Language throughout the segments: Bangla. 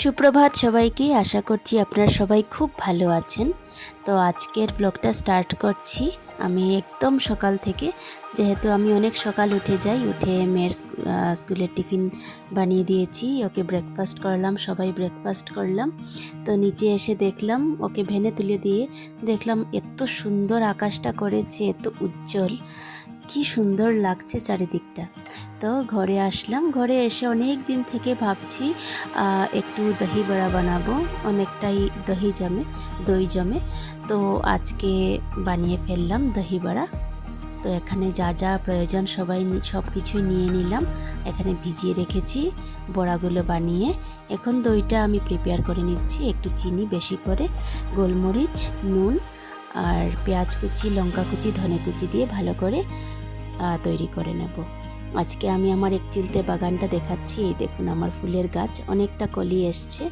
সুপ্রভাত সবাইকে, আশা করছি আপনারা সবাই খুব ভালো আছেন। তো আজকের ব্লগটা স্টার্ট করছি। আমি একদম সকাল থেকে, যেহেতু আমি অনেক সকাল উঠে যাই, উঠে মেয়ের স্কু- স্কুলের টিফিন বানিয়ে দিয়েছি, ওকে ব্রেকফাস্ট করলাম, সবাই ব্রেকফাস্ট করলাম। তো নিচে এসে দেখলাম, ওকে ভেনে তুলে দিয়ে দেখলাম, এত সুন্দর আকাশটা করেছে, এত উজ্জ্বল। কি সুন্দর লাগছে চারিদিকটা। তো ঘরে আসলাম, ঘরে এসে অনেক দিন থেকে ভাবছি একটু দহি বড়া বানাবো, অনেকটাই দহি জমে, দই জমে। তো আজকে বানিয়ে ফেললাম দহি বড়া। তো এখানে যা যা প্রয়োজন সবাই সব কিছুই নিয়ে নিলাম। এখানে ভিজিয়ে রেখেছি বড়াগুলো বানিয়ে। এখন দইটা আমি প্রিপেয়ার করে নিচ্ছি, একটু চিনি বেশি করে, গোলমরিচ, নুন আর পেঁয়াজ কুচি, লঙ্কা কুচি, ধনে কুচি দিয়ে ভালো করে তৈরি করে নেব। আজকে আমি আমার এক চিলতে বাগানটা দেখাচ্ছি। দেখুন, আমার ফুলের গাছ অনেকটা কলি এসছে।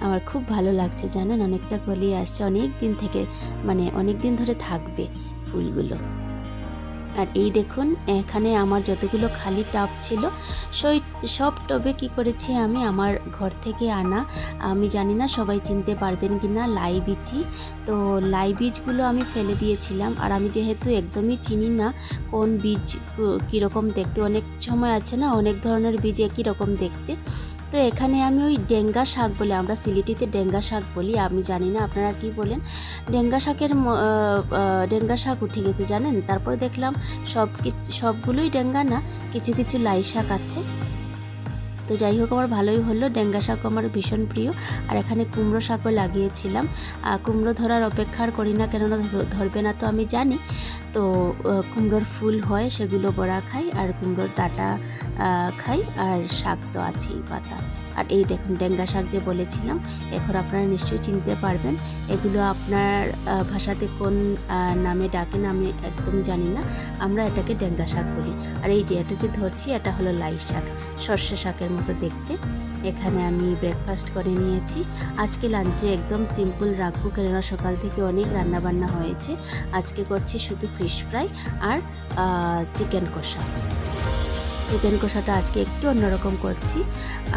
আমার খুব ভালো লাগছে, জানেন? অনেকটা কলি আসছে। অনেক দিন থেকে মানে অনেক দিন ধরে থাকবে ফুলগুলো। আর এই দেখুন, এখানে আমার যতগুলো খালি টাব ছিল, সেই, সব টবে কি করেছি আমি? আমার ঘর থেকে আনা, আমি জানি না সবাই চিনতে পারবেন কি না, লাই বিচি। তো লাই বীজগুলো আমি ফেলে দিয়েছিলাম, আর আমি যেহেতু একদমই চিনি না কোন বীজ কীরকম দেখতে, অনেক সময় আছে না, অনেক ধরনের বীজ একই রকম দেখতে। তো এখানে আমি ওই ডেঙ্গা শাক বলে, আমরা সিলেটিতে ডেঙ্গা শাক বলি আমি জানি না, আপনারা কি বলেন? ডেঙ্গা শাকের ডেঙ্গা শাক উঠে গেছে জানেন? তারপর দেখলাম সব সবগুলোই ডেঙ্গা না, কিছু কিছু লাই শাক আছে। তো যাই হোক, আমার ভালোই হলো, ডেঙ্গা শাকও আমার ভীষণ প্রিয়, আর এখানে কুমড়ো শাকও লাগিয়েছিলাম। আর কুমড়ো ধরার অপেক্ষার করি না, কেননা ধরবে না তো আমি জানি। তো কুমড়োর ফুল হয়, সেগুলো বড়া খাই, আর কুমড়োর ডাটা খাই, আর শাক তো আছেই পাতা। আর এই দেখুন, ডেঙ্গা শাক যে বলেছিলাম এখন আপনারা নিশ্চয়ই চিনতে পারবেন, এগুলো আপনার ভাষাতে কোন নামে ডাকেন আমি একদম জানি না, আমরা এটাকে ডেঙ্গা শাক বলি। আর এই যে এটা যে ধরছি, এটা হলো লাই শাক, সর্ষে শাকের মতো দেখতে। এখানে আমি ব্রেকফাস্ট করে নিয়েছি। আজকে লাঞ্চে একদম সিম্পল রাখব, কেননা সকাল থেকে অনেক রান্নাবান্না হয়েছে। আজকে করছি শুধু ফিশ ফ্রাই আর চিকেন কষা। চিকেন কষাটা আজকে একটু অন্যরকম করছি।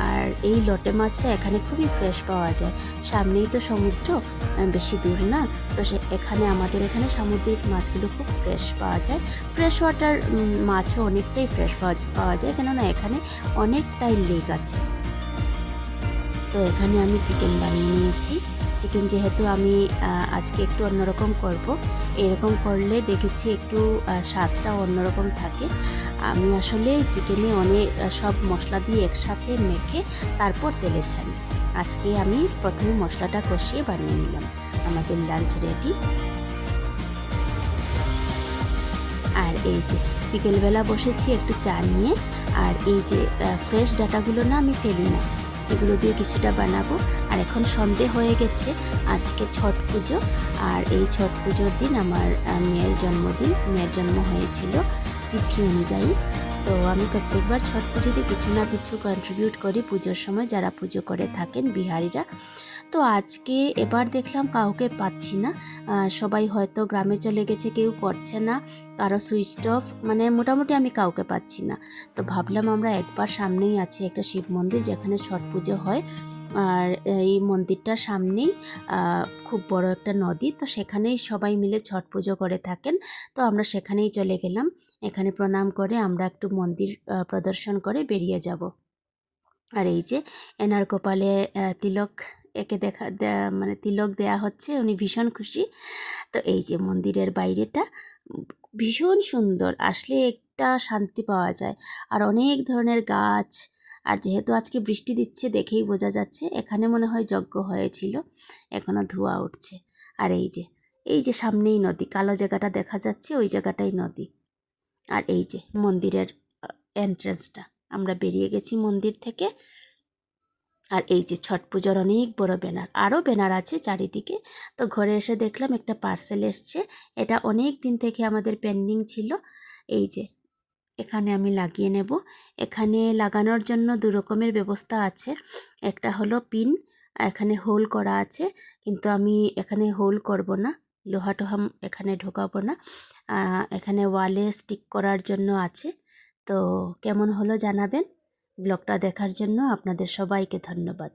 আর এই লটে মাছটা এখানে খুবই ফ্রেশ পাওয়া যায়। সামনেই তো সমুদ্র বেশি দূর না। তো সে এখানে আমাদের এখানে সামুদ্রিক মাছগুলো খুব ফ্রেশ পাওয়া যায়। ফ্রেশ ওয়াটার মাছও অনেকটাই ফ্রেশ পাওয়া যায়। কেননা এখানে অনেকটাই লেক আছে। তো এখানে আমি চিকেন বানিয়ে নিয়েছি। চিকেন যেহেতু আমি আজকে একটু অন্যরকম করব। এরকম করলে দেখেছি একটু স্বাদটা অন্যরকম থাকে। আমি আসলে চিকেনে অনেক সব মশলা দিয়ে একসাথে মেখে তারপর তেলে ছাড়ি আজকে আমি প্রথমে মশলাটা কষিয়ে বানিয়ে নিলাম। আমাদের লাঞ্চ রেডি আর এই যে বিকেলবেলা বসেছি একটু চা নিয়ে, আর এই যে ফ্রেশ ডাটাগুলো না আমি ফেলি না। এগুলো দিয়ে কিছুটা বানাবো। আর এখন সন্ধে হয়ে গেছে, আজকে ছট পুজো। আর এই ছট পুজোর দিন আমার মেয়ের জন্মদিন। মেয়ের জন্ম হয়েছিল তিথি অনুযায়ী। তো আমি প্রত্যেকবার ছট পুজোতে কিছু না কিছু কন্ট্রিবিউট করি পুজোর সময়। যারা পুজো করে থাকেন বিহারিরা। তো আজকে এবার দেখলাম কাউকে পাচ্ছি না। সবাই হয়তো গ্রামে চলে গেছে, কেউ করছে না। কারও সুইচ অফ মানে মোটামুটি আমি কাউকে পাচ্ছি না। তো ভাবলাম আমরা একবার সামনেই আছে একটা শিব মন্দির যেখানে ছট পুজো হয়। আর এই মন্দিরটার সামনেই খুব বড় একটা নদী। তো সেখানেই সবাই মিলে ছট পুজো করে থাকেন। তো আমরা সেখানেই চলে গেলাম। এখানে প্রণাম করে আমরা একটু মন্দির প্রদর্শন করে বেরিয়ে যাব। আর এই যে এনার কপালে তিলক একে দেখা মানে তিলক দেয়া হচ্ছে, উনি ভীষণ খুশি। তো এই যে মন্দিরের বাইরেটা, ভীষণ সুন্দর, আসলে একটা শান্তি পাওয়া যায়। আর অনেক ধরনের গাছ, আর যেহেতু আজকে বৃষ্টি দিচ্ছে দেখেই বোঝা যাচ্ছে, এখানে মনে হয় যজ্ঞ হয়েছিল এখনও ধোঁয়া উঠছে। আর এই যে এই যে সামনেই নদী, কালো জায়গাটা দেখা যাচ্ছে, ওই জায়গাটাই নদী। আর এই যে মন্দিরের এন্ট্রান্সটা আমরা বেরিয়ে গেছি মন্দির থেকে। আর এই যে ছট পুজোর অনেক বড় ব্যানার, আরও ব্যানার আছে চারিদিকে। তো ঘরে এসে দেখলাম একটা পার্সেল এসছে। এটা অনেক দিন থেকে আমাদের পেন্ডিং ছিল। এই যে, এখানে আমি লাগিয়ে নেব। এখানে লাগানোর জন্য দু রকমের ব্যবস্থা আছে। একটা হলো পিন, এখানে হোল করা আছে। কিন্তু আমি এখানে হোল করব না, লোহা টোহা এখানে ঢোকাবো না। এখানে ওয়ালে স্টিক করার জন্য আছে। তো কেমন হলো জানাবেন? ব্লগটা দেখার জন্য আপনাদের সবাইকে ধন্যবাদ।